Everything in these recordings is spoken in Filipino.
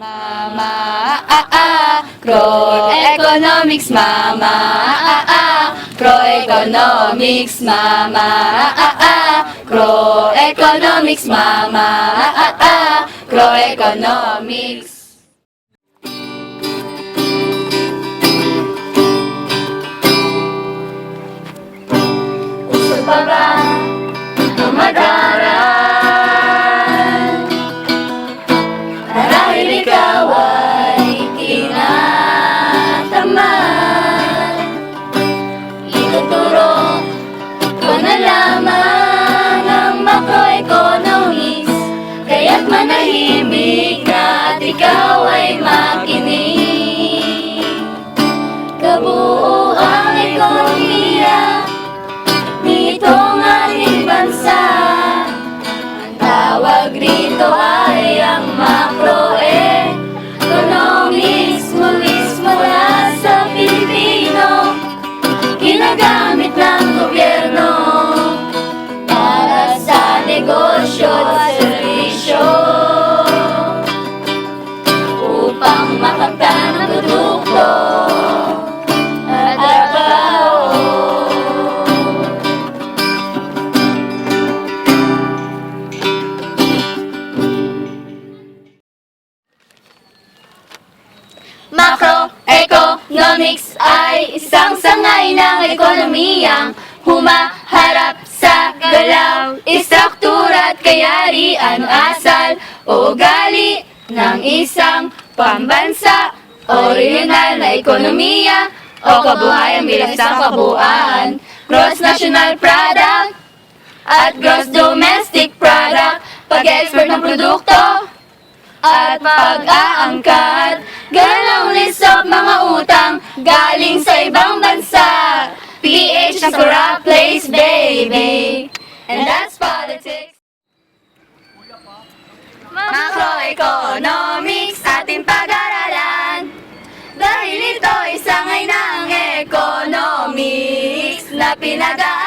Mama, ah, ah, Pro Economics, Mama, ah, ah, Pro Economics, Mama, ah, ah, Pro Economics, Mama, ah, ah, Pro Economics. Uso pa ba? Ang mag-aral? Na at ikaw Macroeconomics ay isang sangay ng ekonomiyang humaharap sa galaw, istruktura at kayarian, asal o ugali ng isang pambansa, orihinal na ekonomiya o kabuhayan bilang isang kabuuan, gross national product at gross domestic product, pag-export ng produkto, at pag-aangkat Ganong list of mga utang galing sa ibang bansa. PH corrupt place, baby. And that's politics. Macroeconomics ating pag-aralan. Dahil ito isangay ng economics na pinag-aaralan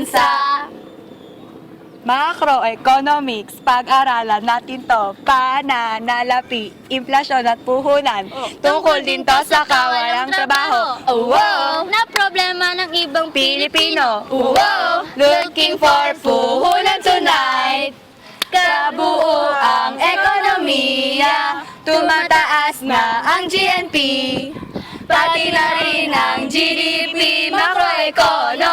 bansa Macroeconomics, pag-aralan natin to, pananalapi, inflasyon at puhunan. Tungkol din to sa kawalang trabaho. Oh, wow. na problema ng ibang Pilipino, Wow! Looking for puhunan tonight. Kabuo ang ekonomiya. Tumataas na ang GNP Pati na rin ang GDP Macroeconomics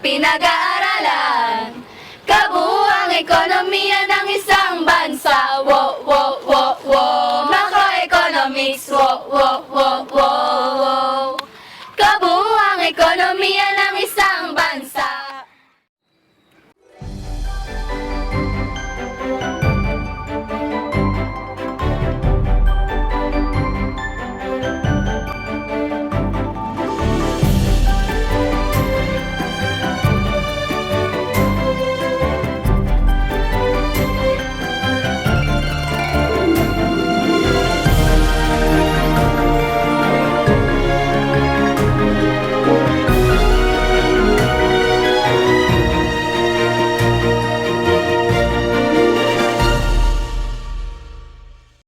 pinag-aaralan. Kabuuang ekonomiya ng isang bansa. Wo, wo, wo, wo. Macroeconomics. Wo, wo, wo, wo, wo. Kabuuang ekonomiya